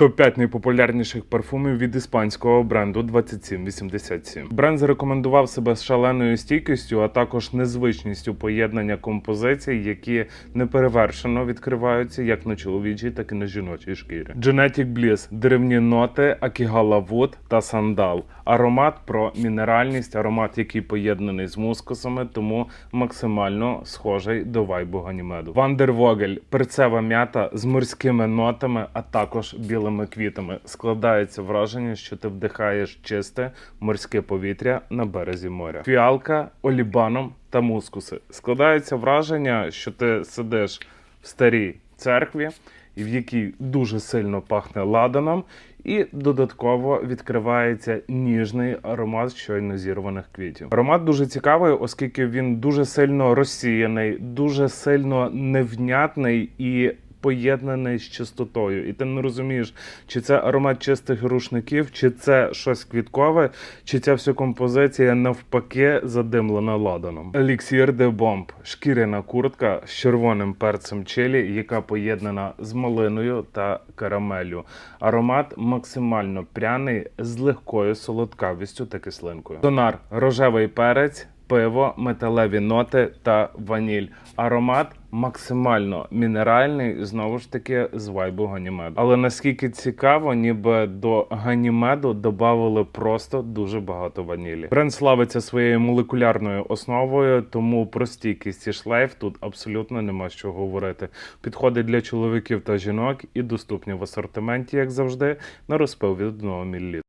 Топ-5 найпопулярніших парфумів від іспанського бренду 2787. Бренд зарекомендував себе шаленою стійкістю, а також незвичністю поєднання композицій, які неперевершено відкриваються як на чоловічій, так і на жіночій шкірі. Genetic Bliss – деревні ноти, Акігала Wood та сандал. Аромат про мінеральність, аромат, який поєднаний з мускусами, тому максимально схожий до вайбу ганімеду. Вандер Вогель – перцева м'ята з морськими нотами, а також білими квітами. Складається враження, що ти вдихаєш чисте морське повітря на березі моря. Фіалка, олібаном та мускуси. Складається враження, що ти сидиш в старій церкві, в якій дуже сильно пахне ладаном, і додатково відкривається ніжний аромат щойно зірваних квітів. Аромат дуже цікавий, оскільки він дуже сильно розсіяний, дуже сильно невнятний і. Поєднаний з чистотою, і ти не розумієш, чи це аромат чистих рушників, чи це щось квіткове, чи ця вся композиція навпаки задимлена ладаном. Еліксір де бомб шкіряна куртка з червоним перцем чилі, яка поєднана з малиною та карамеллю. Аромат максимально пряний з легкою солодкавістю та кислинкою. Тонар рожевий перець. Пиво, металеві ноти та ваніль. Аромат максимально мінеральний, знову ж таки, з вайбу ганімеду. Але наскільки цікаво, ніби до ганімеду додавали просто дуже багато ванілі. Бренд славиться своєю молекулярною основою, тому про стійкість і шлейф тут абсолютно нема що говорити. Підходить для чоловіків та жінок і доступні в асортименті, як завжди, на розпил від 1 мл.